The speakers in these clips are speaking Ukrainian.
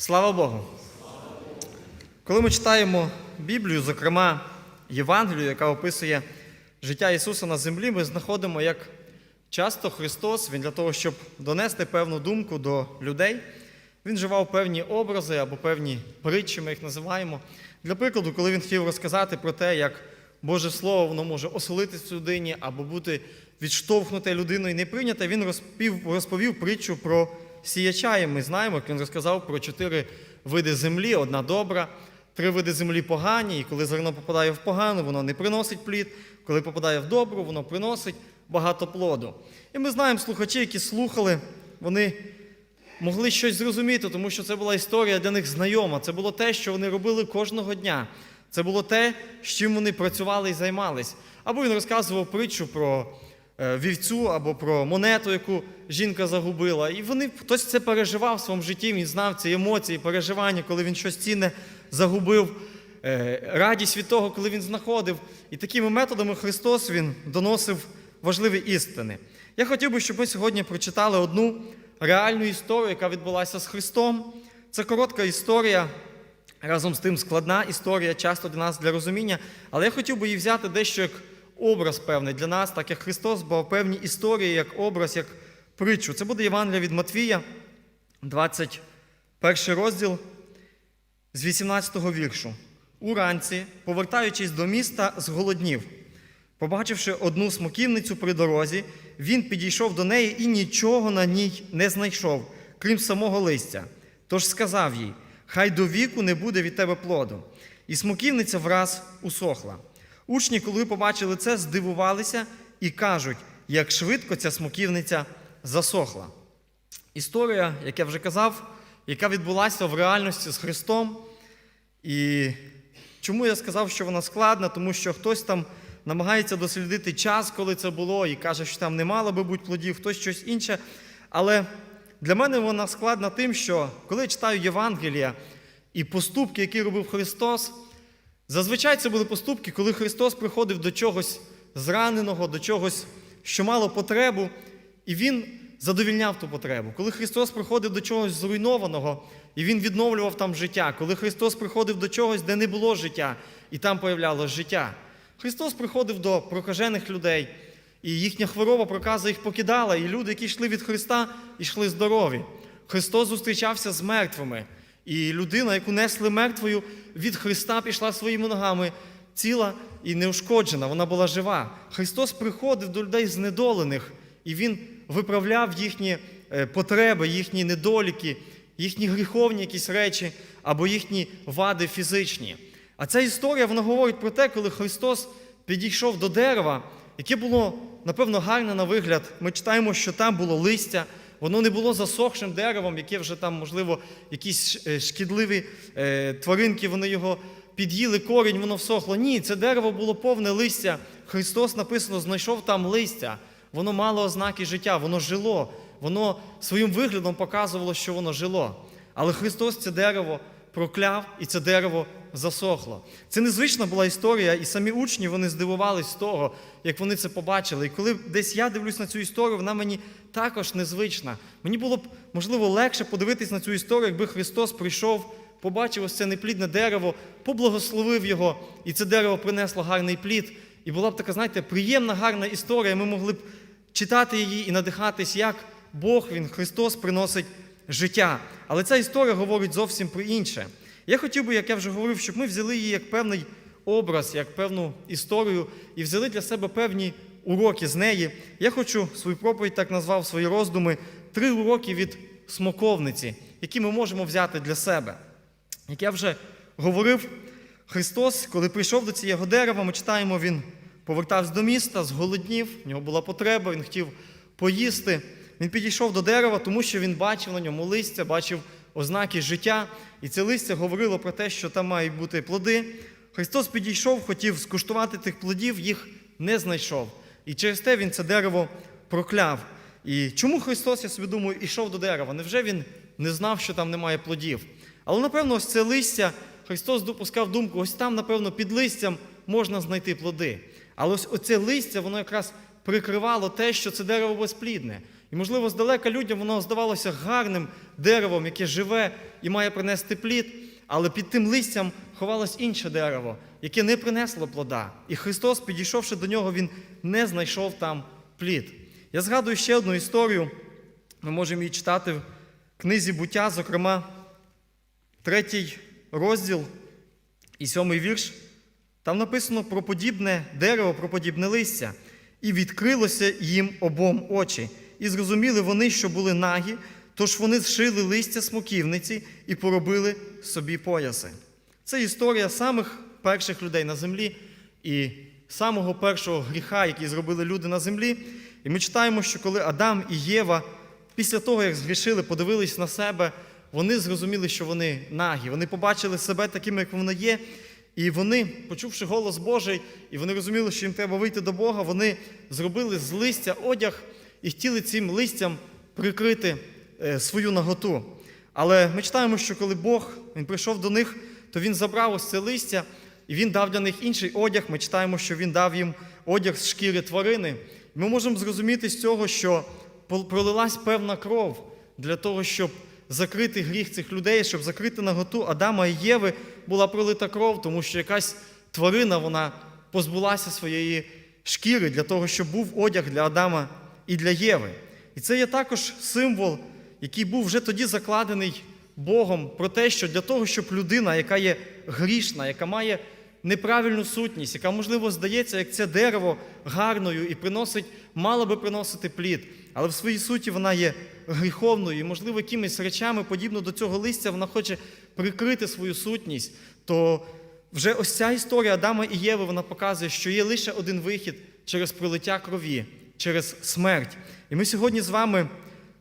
Слава Богу! Коли ми читаємо Біблію, зокрема Євангелію, яка описує життя Ісуса на землі, ми знаходимо, як часто Христос, Він для того, щоб донести певну думку до людей, Він вживав певні образи або певні притчі, ми їх називаємо. Для прикладу, коли він хотів розказати про те, як Боже Слово воно може оселитись людині або бути відштовхнуте людиною і не прийняте, він розпів, розповів притчу про сіяча. І ми знаємо, як він розказав про чотири види землі: одна добра, три види землі погані, і коли зерно попадає в погану, воно не приносить плід. Коли попадає в добру, воно приносить багато плоду. І ми знаємо слухачі, які слухали, вони могли щось зрозуміти, тому що це була історія для них знайома. Це було те, що вони робили кожного дня. Це було те, з чим вони працювали і займались. Або він розказував притчу про вівцю або про монету, яку жінка загубила. І вони хтось це переживав в своєму житті. Він знав ці емоції, переживання, коли він щось цінне загубив, е, радість від того, коли він знаходив. І такими методами Христос він доносив важливі істини. Я хотів би, щоб ми сьогодні прочитали одну реальну історію, яка відбулася з Христом. Це коротка історія. Разом з тим складна історія, часто для нас для розуміння, але я хотів би її взяти дещо як образ певний для нас, так як Христос бав певні історії, як образ, як притчу. Це буде Євангелія від Матвія, 21 розділ з 18 віршу. Уранці, повертаючись до міста, зголоднів. Побачивши одну смоківницю при дорозі, він підійшов до неї і нічого на ній не знайшов, крім самого листя. Тож сказав їй: Хай до віку не буде від тебе плоду. І смоківниця враз усохла. Учні, коли побачили це, здивувалися і кажуть, як швидко ця смоківниця засохла. Історія, як я вже казав, яка відбулася в реальності з Христом. І чому я сказав, що вона складна? Тому що хтось там намагається дослідити час, коли це було, і каже, що там не мало би бути плодів, хтось щось інше. Але для мене вона складна тим, що коли я читаю Євангелія і поступки, які робив Христос, зазвичай це були поступки, коли Христос приходив до чогось зраненого, до чогось, що мало потребу, і Він задовільняв ту потребу. Коли Христос приходив до чогось зруйнованого, і Він відновлював там життя, коли Христос приходив до чогось, де не було життя, і там появлялось життя. Христос приходив до прокажених людей, і їхня хвороба проказа їх покидала, і люди, які йшли від Христа, йшли здорові. Христос зустрічався з мертвими, і людина, яку несли мертвою, від Христа пішла своїми ногами ціла і неушкоджена, вона була жива. Христос приходив до людей знедолених, і Він виправляв їхні е, потреби, їхні недоліки, їхні гріховні якісь речі або їхні вади фізичні. А ця історія вона говорить про те, коли Христос підійшов до дерева, яке було, напевно, гарне на вигляд. Ми читаємо, що там було листя, воно не було засохшим деревом, яке вже там, можливо, якісь е, шкідливі е, тваринки, вони його під'їли, корінь, воно всохло. Ні, це дерево було повне листя. Христос написано, знайшов там листя. Воно мало ознаки життя, воно жило, воно своїм виглядом показувало, що воно жило. Але Христос це дерево прокляв, і це дерево засохло. Це незвична була історія, і самі учні вони здивувались з того, як вони це побачили. І коли десь я дивлюсь на цю історію, вона мені також незвична. Мені було б, можливо, легше подивитись на цю історію, якби Христос прийшов, побачив ось це неплідне дерево, поблагословив його, і це дерево принесло гарний плід. І була б така, знаєте, приємна, гарна історія. Ми могли б читати її і надихатись, як Бог, Він, Христос приносить життя. Але ця історія говорить зовсім про інше. Я хотів би, як я вже говорив, щоб ми взяли її як певний образ, як певну історію і взяли для себе певні уроки з неї. Я хочу свою проповідь так назвав свої роздуми три уроки від смоковниці, які ми можемо взяти для себе. Як я вже говорив, Христос, коли прийшов до цього дерева, ми читаємо, Він повертався до міста, зголоднів, в нього була потреба, він хотів поїсти. Він підійшов до дерева, тому що він бачив на ньому листя, бачив ознаки життя, і це листя говорило про те, що там мають бути плоди. Христос підійшов, хотів скуштувати тих плодів, їх не знайшов. І через те він це дерево прокляв. І чому Христос, я собі думаю, ішов до дерева? Невже він не знав, що там немає плодів? Але, напевно, ось це листя, Христос допускав думку, ось там, напевно, під листям можна знайти плоди. Але ось оце листя, воно якраз прикривало те, що це дерево безплідне. І, можливо, здалека людям воно здавалося гарним деревом, яке живе і має принести плід, але під тим листям ховалось інше дерево, яке не принесло плода. І Христос, підійшовши до нього, Він не знайшов там плід. Я згадую ще одну історію. Ми можемо її читати в книзі буття, зокрема, третій розділ і сьомий вірш. Там написано про подібне дерево, про подібне листя. І відкрилося їм обом очі. І зрозуміли вони, що були нагі, тож вони зшили листя смоківниці і поробили собі пояси. Це історія самих перших людей на землі і самого першого гріха, який зробили люди на землі. І ми читаємо, що коли Адам і Єва після того, як згрішили, подивились на себе, вони зрозуміли, що вони нагі. Вони побачили себе такими, як вони є. І вони, почувши голос Божий, і вони розуміли, що їм треба вийти до Бога, вони зробили з листя одяг і хотіли цим листям прикрити е, свою наготу. Але ми читаємо, що коли Бог він прийшов до них, то він забрав ось це листя, і він дав для них інший одяг. Ми читаємо, що він дав їм одяг з шкіри тварини. Ми можемо зрозуміти з цього, що пролилась певна кров для того, щоб закрити гріх цих людей, щоб закрити наготу Адама і Єви, була пролита кров, тому що якась тварина вона позбулася своєї шкіри для того, щоб був одяг для Адама і для Єви. І це є також символ, який був вже тоді закладений Богом про те, що для того, щоб людина, яка є грішна, яка має неправильну сутність, яка, можливо, здається, як це дерево гарною і приносить, мало би приносити плід, але в своїй суті вона є гріховною, і, можливо, якимись речами, подібно до цього листя, вона хоче прикрити свою сутність, то вже ось ця історія Адама і Єви вона показує, що є лише один вихід через пролиття крові, через смерть. І ми сьогодні з вами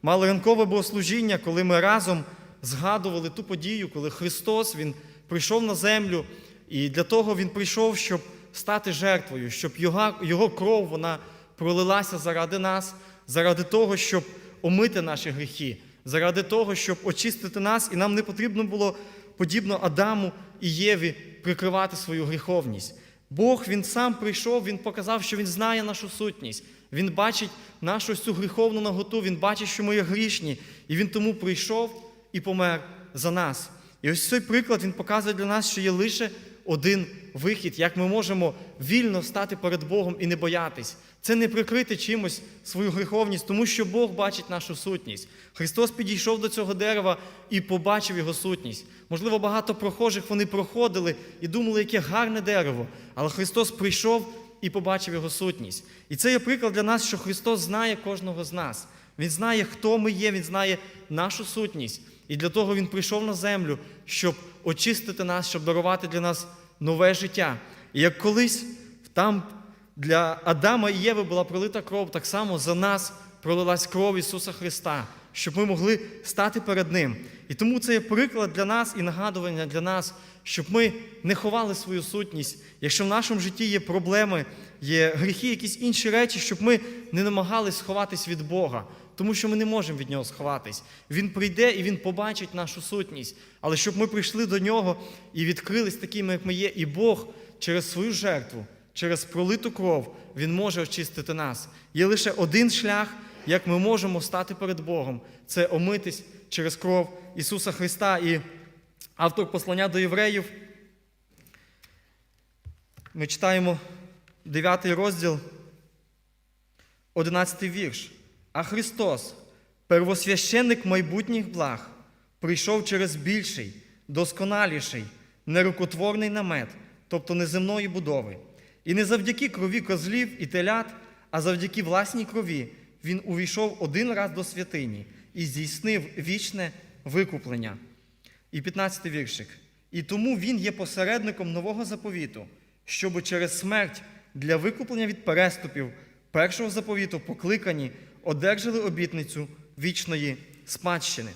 мали ранкове богослужіння, коли ми разом згадували ту подію, коли Христос Він прийшов на землю, і для того Він прийшов, щоб стати жертвою, щоб його, його кров вона пролилася заради нас, заради того, щоб омити наші гріхи, заради того, щоб очистити нас, і нам не потрібно було, подібно Адаму і Єві, прикривати свою гріховність. Бог Він сам прийшов, Він показав, що Він знає нашу сутність. Він бачить нашу цю гріховну наготу, Він бачить, що ми є грішні, і Він тому прийшов і помер за нас. І ось цей приклад він показує для нас, що є лише один вихід, як ми можемо вільно стати перед Богом і не боятись. Це не прикрити чимось свою гріховність, тому що Бог бачить нашу сутність. Христос підійшов до цього дерева і побачив його сутність. Можливо, багато прохожих вони проходили і думали, яке гарне дерево. Але Христос прийшов і побачив його сутність. І це є приклад для нас, що Христос знає кожного з нас. Він знає, хто ми є, Він знає нашу сутність. І для того Він прийшов на землю, щоб очистити нас, щоб дарувати для нас нове життя. І як колись там для Адама і Єви була пролита кров, так само за нас пролилась кров Ісуса Христа, щоб ми могли стати перед Ним. І тому це є приклад для нас і нагадування для нас, щоб ми не ховали свою сутність. Якщо в нашому житті є проблеми, є гріхи, якісь інші речі, щоб ми не намагались сховатись від Бога, тому що ми не можемо від Нього сховатись. Він прийде і Він побачить нашу сутність. Але щоб ми прийшли до Нього і відкрились такими, як ми є, і Бог через свою жертву, через пролиту кров, Він може очистити нас. Є лише один шлях, як ми можемо стати перед Богом це омитись через кров Ісуса Христа. І автор послання до євреїв. Ми читаємо 9 розділ, 11 вірш. А Христос, первосвященник майбутніх благ, прийшов через більший, досконаліший, нерукотворний намет, тобто неземної будови. І не завдяки крові козлів і телят, а завдяки власній крові він увійшов один раз до святині і здійснив вічне викуплення. І 15 віршик. І тому він є посередником нового заповіту, щоб через смерть для викуплення від переступів першого заповіту покликані одержали обітницю вічної спадщини.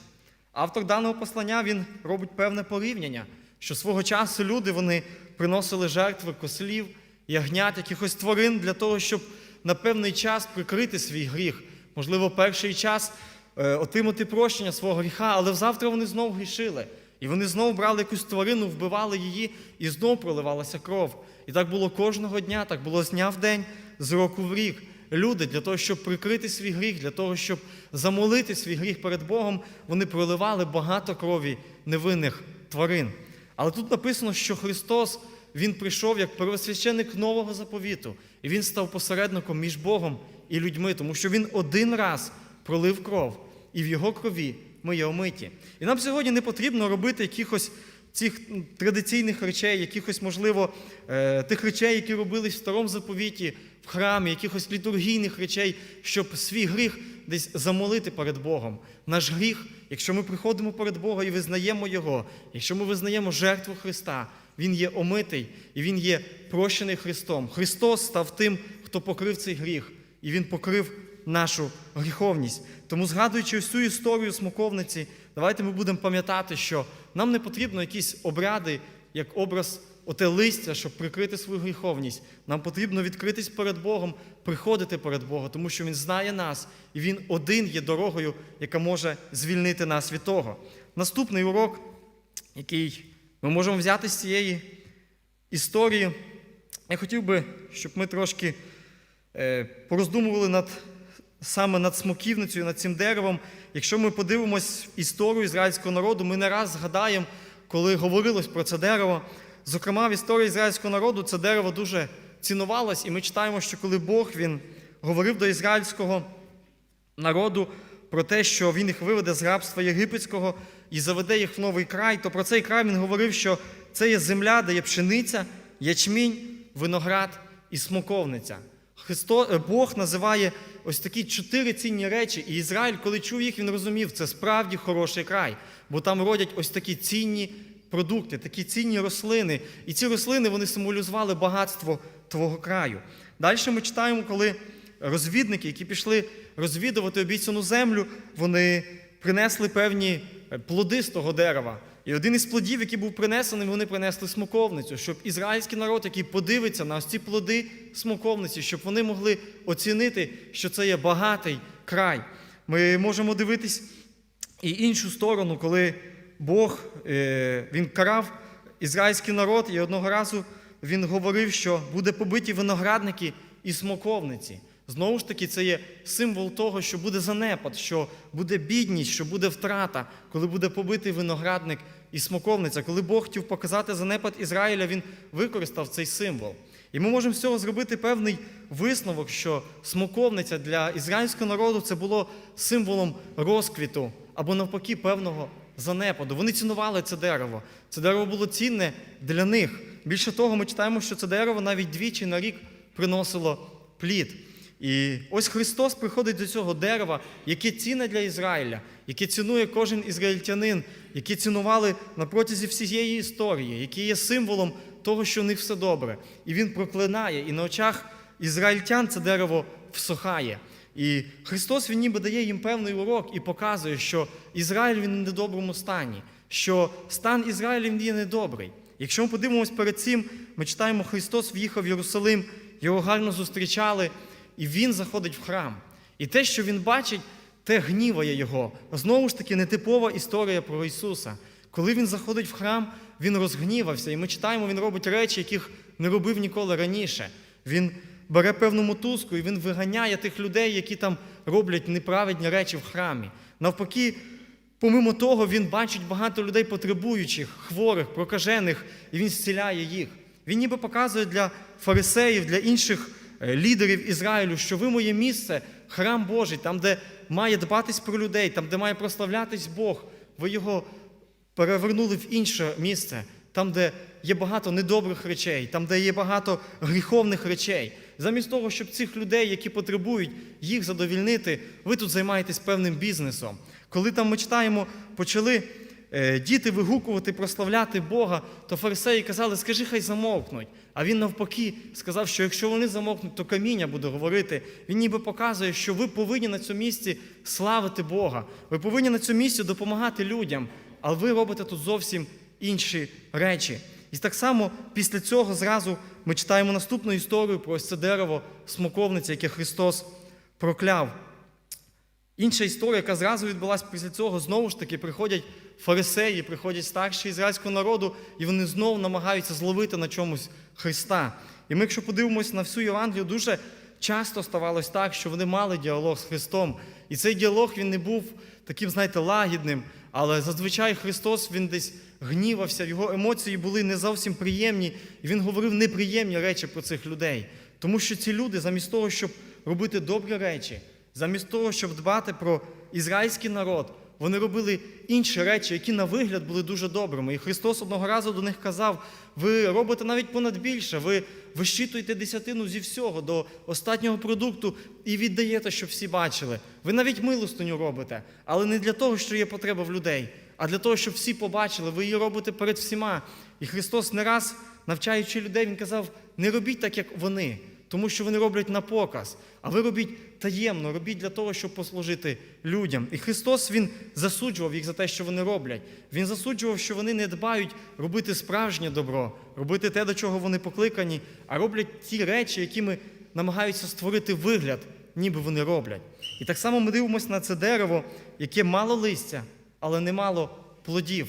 Автор даного послання він робить певне порівняння, що свого часу люди вони приносили жертви кослів, ягнят, якихось тварин для того, щоб на певний час прикрити свій гріх. Можливо, перший час е, отримати прощення свого гріха, але завтра вони знову грішили. І вони знову брали якусь тварину, вбивали її, і знову проливалася кров. І так було кожного дня, так було з дня в день, з року в рік. люди для того, щоб прикрити свій гріх, для того, щоб замолити свій гріх перед Богом, вони проливали багато крові невинних тварин. Але тут написано, що Христос Він прийшов як первосвященик нового заповіту, і Він став посередником між Богом і людьми, тому що Він один раз пролив кров, і в Його крові ми є омиті. І нам сьогодні не потрібно робити якихось цих традиційних речей, якихось, можливо, е, тих речей, які робились в старому заповіті, в храмі, якихось літургійних речей, щоб свій гріх десь замолити перед Богом. Наш гріх, якщо ми приходимо перед Бога і визнаємо Його, якщо ми визнаємо жертву Христа, Він є омитий і Він є прощений Христом. Христос став тим, хто покрив цей гріх, і Він покрив нашу гріховність. Тому, згадуючи цю історію смоковниці, давайте ми будемо пам'ятати, що нам не потрібно якісь обряди, як образ оте листя, щоб прикрити свою гріховність. Нам потрібно відкритись перед Богом, приходити перед Богом, тому що Він знає нас, і Він один є дорогою, яка може звільнити нас від того. Наступний урок, який ми можемо взяти з цієї історії, я хотів би, щоб ми трошки е, пороздумували над саме над смоківницею, над цим деревом. Якщо ми подивимось історію ізраїльського народу, ми не раз згадаємо, коли говорилось про це дерево. Зокрема, в історії ізраїльського народу це дерево дуже цінувалось, і ми читаємо, що коли Бог він говорив до ізраїльського народу про те, що він їх виведе з рабства єгипетського і заведе їх в новий край, то про цей край він говорив, що це є земля, де є пшениця, ячмінь, виноград і смоковниця. Христо, е, Бог називає ось такі чотири цінні речі, і Ізраїль, коли чув їх, він розумів, це справді хороший край, бо там родять ось такі цінні продукти, такі цінні рослини. І ці рослини вони символізували багатство твого краю. Далі ми читаємо, коли розвідники, які пішли розвідувати обіцяну землю, вони принесли певні е, плоди з того дерева. І один із плодів, який був принесений, вони принесли смоковницю, щоб ізраїльський народ, який подивиться на ось ці плоди смоковниці, щоб вони могли оцінити, що це є багатий край. Ми можемо дивитись і іншу сторону, коли Бог е, він карав ізраїльський народ, і одного разу він говорив, що буде побиті виноградники і смоковниці. Знову ж таки, це є символ того, що буде занепад, що буде бідність, що буде втрата, коли буде побитий виноградник і смоковниця. Коли Бог хотів показати занепад Ізраїля, він використав цей символ. І ми можемо з цього зробити певний висновок, що смоковниця для ізраїльського народу це було символом розквіту або навпаки певного занепаду. Вони цінували це дерево. Це дерево було цінне для них. Більше того, ми читаємо, що це дерево навіть двічі на рік приносило плід. І ось Христос приходить до цього дерева, яке цінне для Ізраїля, яке цінує кожен ізраїльтянин, яке цінували на протязі всієї історії, яке є символом того, що в них все добре. І він проклинає, і на очах ізраїльтян це дерево всухає. І Христос Він ніби дає їм певний урок і показує, що Ізраїль він в недоброму стані, що стан Ізраїля він є недобрий. Якщо ми подивимось перед цим, ми читаємо, Христос в'їхав в Єрусалим, його гарно зустрічали, і він заходить в храм. І те, що він бачить, те гніває його. Знову ж таки, нетипова історія про Ісуса. Коли він заходить в храм, він розгнівався. І ми читаємо, він робить речі, яких не робив ніколи раніше. Він бере певну мотузку і він виганяє тих людей, які там роблять неправедні речі в храмі. Навпаки, помимо того, він бачить багато людей потребуючих, хворих, прокажених, і він зціляє їх. Він ніби показує для фарисеїв, для інших лідерів Ізраїлю, що ви моє місце, храм Божий, там, де має дбатись про людей, там, де має прославлятись Бог. Ви його перевернули в інше місце, там, де є багато недобрих речей, там, де є багато гріховних речей. Замість того, щоб цих людей, які потребують їх задовільнити, ви тут займаєтесь певним бізнесом. Коли там ми читаємо, почали е, діти вигукувати, прославляти Бога, то фарисеї казали, скажи, хай замовкнуть. А він навпаки сказав, що якщо вони замовкнуть, то каміння буде говорити. Він ніби показує, що ви повинні на цьому місці славити Бога. Ви повинні на цьому місці допомагати людям, але ви робите тут зовсім інші речі. І так само після цього зразу ми читаємо наступну історію про ось це дерево смоковниця, яке Христос прокляв. Інша історія, яка зразу відбулася після цього, знову ж таки приходять фарисеї, приходять старші ізраїльського народу, і вони знову намагаються зловити на чомусь Христа. І ми, якщо подивимось на всю Євангелію, дуже часто ставалось так, що вони мали діалог з Христом. І цей діалог він не був таким, знаєте, лагідним, але зазвичай Христос він десь гнівався, його емоції були не зовсім приємні, і він говорив неприємні речі про цих людей. Тому що ці люди, замість того, щоб робити добрі речі, замість того, щоб дбати про ізраїльський народ, вони робили інші речі, які на вигляд були дуже добрими. І Христос одного разу до них казав: ви робите навіть понад більше, ви вищитуєте десятину зі всього до останнього продукту і віддаєте, щоб всі бачили. Ви навіть милостиню робите, але не для того, що є потреба в людей, а для того, щоб всі побачили, ви її робите перед всіма. І Христос не раз, навчаючи людей, Він казав: не робіть так, як вони, тому що вони роблять на показ, а ви робіть таємно, робіть для того, щоб послужити людям. І Христос Він засуджував їх за те, що вони роблять. Він засуджував, що вони не дбають робити справжнє добро, робити те, до чого вони покликані, а роблять ті речі, якими намагаються створити вигляд, ніби вони роблять. І так само ми дивимося на це дерево, яке мало листя, але не мало плодів.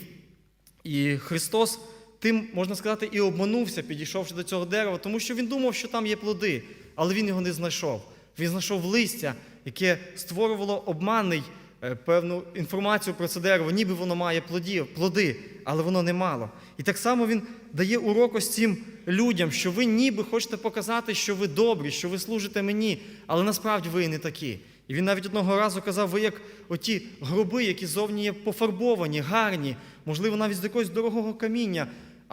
І Христос тим, можна сказати, і обманувся, підійшовши до цього дерева, тому що він думав, що там є плоди, але він його не знайшов. Він знайшов листя, яке створювало обманний е, певну інформацію про це дерево, ніби воно має плодів, плоди, але воно не мало. І так само він дає урок ось цим людям, що ви ніби хочете показати, що ви добрі, що ви служите мені, але насправді ви не такі. І він навіть одного разу казав, ви як оті гроби, які зовні є пофарбовані, гарні, можливо, навіть з якогось дорогого каміння.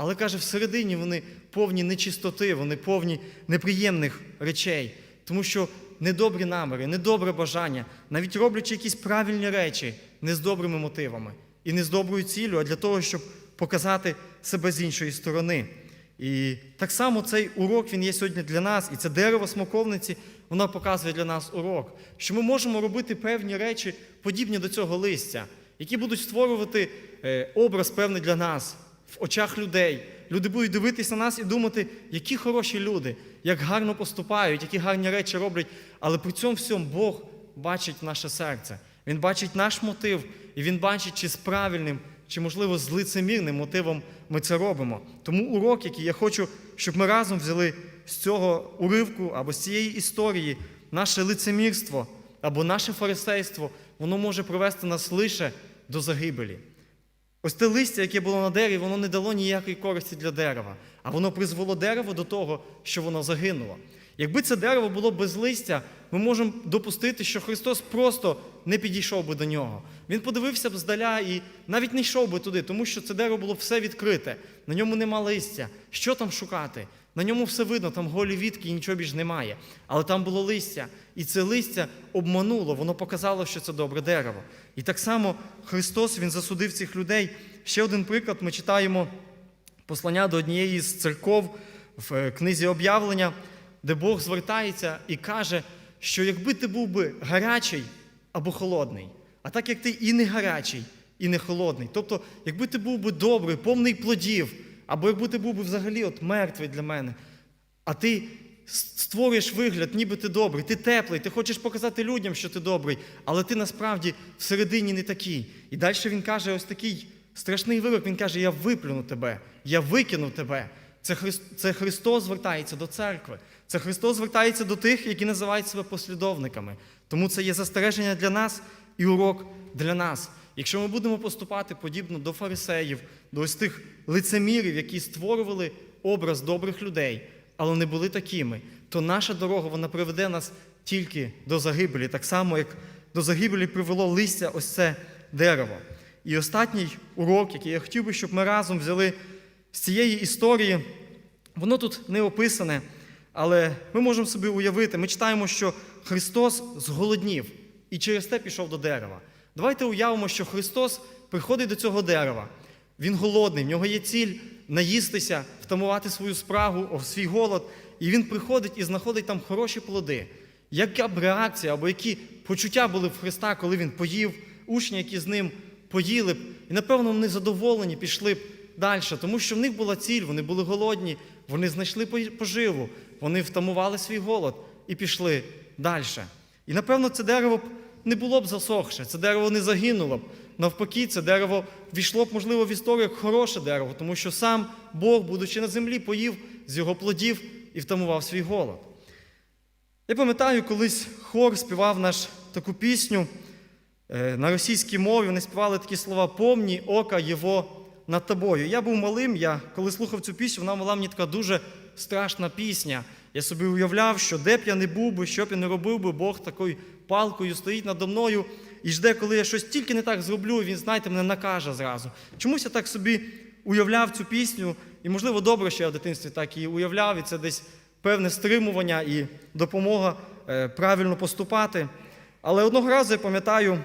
Але каже, всередині вони повні нечистоти, вони повні неприємних речей. Тому що недобрі наміри, недобре бажання, навіть роблячи якісь правильні речі, не з добрими мотивами і не з доброю ціллю, а для того, щоб показати себе з іншої сторони. І так само цей урок він є сьогодні для нас, і це дерево смоковниці, воно показує для нас урок, що ми можемо робити певні речі, подібні до цього листя, які будуть створювати е, образ певний для нас в очах людей. Люди будуть дивитися на нас і думати, які хороші люди, як гарно поступають, які гарні речі роблять. Але при цьому всьому Бог бачить наше серце. Він бачить наш мотив, і він бачить, чи з правильним, чи, можливо, з лицемірним мотивом ми це робимо. Тому урок, який я хочу, щоб ми разом взяли з цього уривку або з цієї історії, наше лицемірство або наше фарисейство, воно може привести нас лише до загибелі. Ось те листя, яке було на дереві, воно не дало ніякої користі для дерева, а воно призвело дерево до того, що воно загинуло. Якби це дерево було без листя, ми можемо допустити, що Христос просто не підійшов би до нього. Він подивився б здаля і навіть не йшов би туди, тому що це дерево було все відкрите, на ньому нема листя. Що там шукати? На ньому все видно, там голі вітки і нічого більш немає. Але там було листя, і це листя обмануло, воно показало, що це добре дерево. І так само Христос Він засудив цих людей. Ще один приклад ми читаємо послання до однієї з церков в е, книзі об'явлення, де Бог звертається і каже, що якби ти був би гарячий або холодний, а так як ти і не гарячий, і не холодний, тобто, якби ти був би добрий, повний плодів, або якби ти був взагалі от мертвий для мене, а ти створюєш вигляд, ніби ти добрий, ти теплий, ти хочеш показати людям, що ти добрий, але ти насправді всередині не такий. І далі він каже: ось такий страшний вирок, він каже: Я виплюну тебе, я викину тебе. Це, Христ, це Христос звертається до церкви. Це Христос звертається до тих, які називають себе послідовниками. Тому це є застереження для нас і урок для нас. Якщо ми будемо поступати подібно до фарисеїв, до ось тих лицемірів, які створювали образ добрих людей, але не були такими, то наша дорога вона приведе нас тільки до загибелі, так само, як до загибелі привело листя ось це дерево. І останній урок, який я хотів би, щоб ми разом взяли з цієї історії, воно тут не описане, але ми можемо собі уявити, ми читаємо, що Христос зголоднів і через те пішов до дерева. Давайте уявимо, що Христос приходить до цього дерева. Він голодний, в нього є ціль наїстися, втамувати свою спрагу, свій голод, і він приходить і знаходить там хороші плоди. Яка б реакція або які почуття були в Христа, коли він поїв, учні, які з ним поїли б, і, напевно, вони задоволені, пішли б далі, тому що в них була ціль, вони були голодні, вони знайшли поживу, вони втамували свій голод і пішли далі. І, напевно, це дерево не було б засохше, це дерево не загинуло б. Навпаки, це дерево війшло б, можливо, в історію як хороше дерево, тому що сам Бог, будучи на землі, поїв з його плодів і втамував свій голод. Я пам'ятаю, колись хор співав наш таку пісню е, на російській мові. Вони співали такі слова Помні ока Його над тобою. Я був малим, я коли слухав цю пісню, вона була мені така дуже страшна пісня. Я собі уявляв, що де б я не був би, що б я не робив би, Бог такою палкою стоїть надо мною і жде, коли я щось тільки не так зроблю, він, знаєте, мене накаже зразу. Чомусь я так собі уявляв цю пісню, і, можливо, добре, що я в дитинстві так і уявляв, і це десь певне стримування і допомога е, правильно поступати. Але одного разу я пам'ятаю,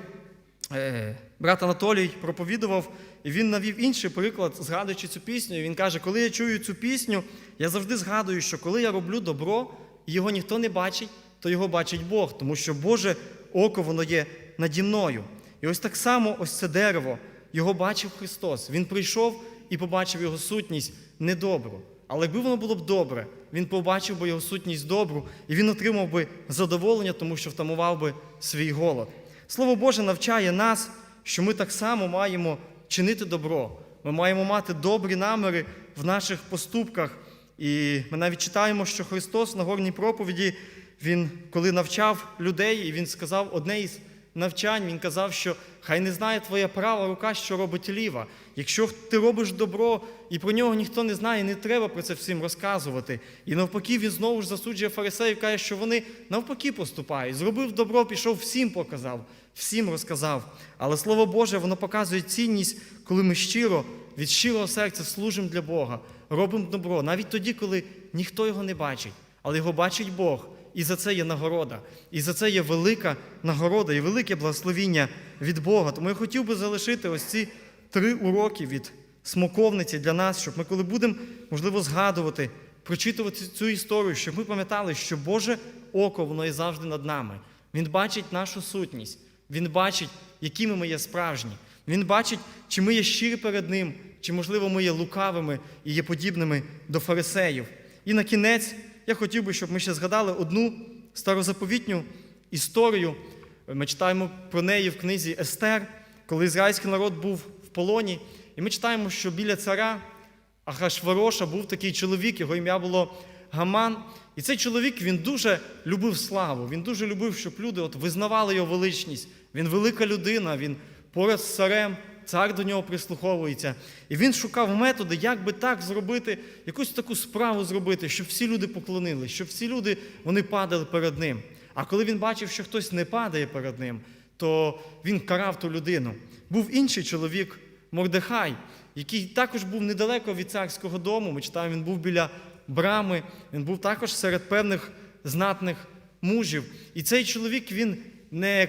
е, брат Анатолій проповідував, і він навів інший приклад, згадуючи цю пісню. І він каже: коли я чую цю пісню, я завжди згадую, що коли я роблю добро, і його ніхто не бачить, то його бачить Бог, тому що Боже око воно є наді мною. І ось так само, ось це дерево, його бачив Христос. Він прийшов і побачив його сутність недобру. Але якби воно було б добре, він побачив би його сутність добру, і він отримав би задоволення, тому що втамував би свій голод. Слово Боже навчає нас, що ми так само маємо чинити добро. Ми маємо мати добрі наміри в наших поступках. І ми навіть читаємо, що Христос на горній проповіді, Він коли навчав людей, і Він сказав одне із навчань, Він казав, що хай не знає твоя права рука, що робить ліва. Якщо ти робиш добро і про нього ніхто не знає, не треба про це всім розказувати. І навпаки, він знову ж засуджує фарисеїв, каже, що вони навпаки поступають. Зробив добро, пішов, всім показав, всім розказав. Але Слово Боже, воно показує цінність, коли ми щиро, від щирого серця служимо для Бога, робимо добро, навіть тоді, коли ніхто його не бачить, але його бачить Бог. І за це є нагорода. І за це є велика нагорода і велике благословіння від Бога. Тому я хотів би залишити ось ці три уроки від смоковниці для нас, щоб ми, коли будемо, можливо, згадувати, прочитувати цю історію, щоб ми пам'ятали, що Боже око, воно є завжди над нами. Він бачить нашу сутність, Він бачить, якими ми є справжні. Він бачить, чи ми є щирі перед Ним, чи, можливо, ми є лукавими і є подібними до фарисеїв. І на кінець я хотів би, щоб ми ще згадали одну старозаповітню історію. Ми читаємо про неї в книзі Естер, коли ізраїльський народ був в полоні. І ми читаємо, що біля царя Ахашвароша був такий чоловік, його ім'я було Гаман. І цей чоловік він дуже любив славу, він дуже любив, щоб люди от визнавали його величність. Він велика людина, він поряд з царем, цар до нього прислуховується. І він шукав методи, як би так зробити, якусь таку справу зробити, щоб всі люди поклонились, щоб всі люди вони падали перед ним. А коли він бачив, що хтось не падає перед ним, то він карав ту людину. Був інший чоловік, Мордехай, який також був недалеко від царського дому. Ми читаємо, він був біля брами, він був також серед певних знатних мужів. І цей чоловік він не,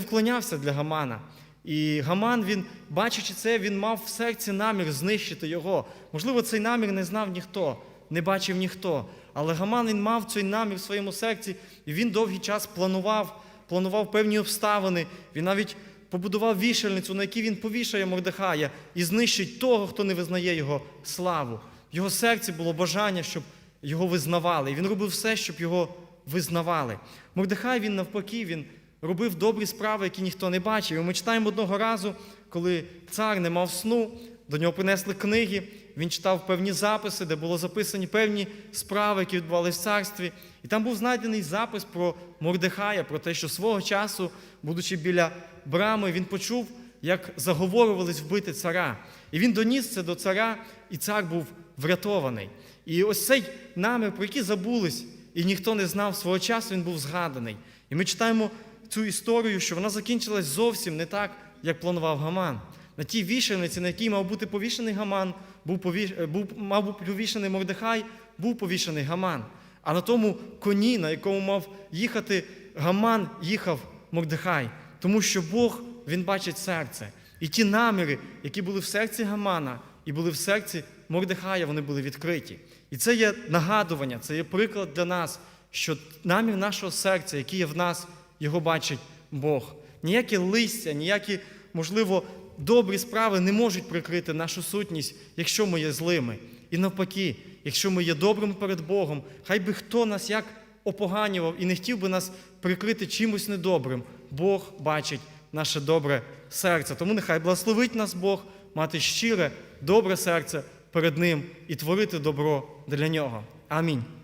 вклонявся для Гамана. І Гаман, він, бачачи це, він мав в серці намір знищити його. Можливо, цей намір не знав ніхто, не бачив ніхто. Але Гаман він мав цей намір в своєму серці, і він довгий час планував, планував певні обставини. Він навіть побудував вішальницю, на якій він повішає Мордехая і знищить того, хто не визнає його славу. В його серці було бажання, щоб його визнавали. І він робив все, щоб його визнавали. Мордехай він навпаки, він робив добрі справи, які ніхто не бачив. І ми читаємо одного разу, коли цар не мав сну, до нього принесли книги, він читав певні записи, де було записані певні справи, які відбувалися в царстві. І там був знайдений запис про Мордехая, про те, що свого часу, будучи біля брами, він почув, як заговорювались вбити цара. І він доніс це до царя, і цар був врятований. І ось цей намір, про який забулись, і ніхто не знав свого часу, він був згаданий. І ми читаємо цю історію, що вона закінчилась зовсім не так, як планував Гаман. На тій вішальниці, на якій мав бути повішений Гаман, був повіш... був, мав бути повішений Мордехай, був повішений Гаман. А на тому коні, на якому мав їхати Гаман, їхав Мордехай. Тому що Бог він бачить серце. І ті наміри, які були в серці Гамана і були в серці Мордехая, вони були відкриті. І це є нагадування, це є приклад для нас, що намір нашого серця, який є в нас, його бачить Бог. Ніякі листя, ніякі, можливо, добрі справи не можуть прикрити нашу сутність, якщо ми є злими. І навпаки, якщо ми є добрими перед Богом, хай би хто нас як опоганював і не хотів би нас прикрити чимось недобрим, Бог бачить наше добре серце. Тому нехай благословить нас Бог мати щире, добре серце перед Ним і творити добро для нього. Амінь.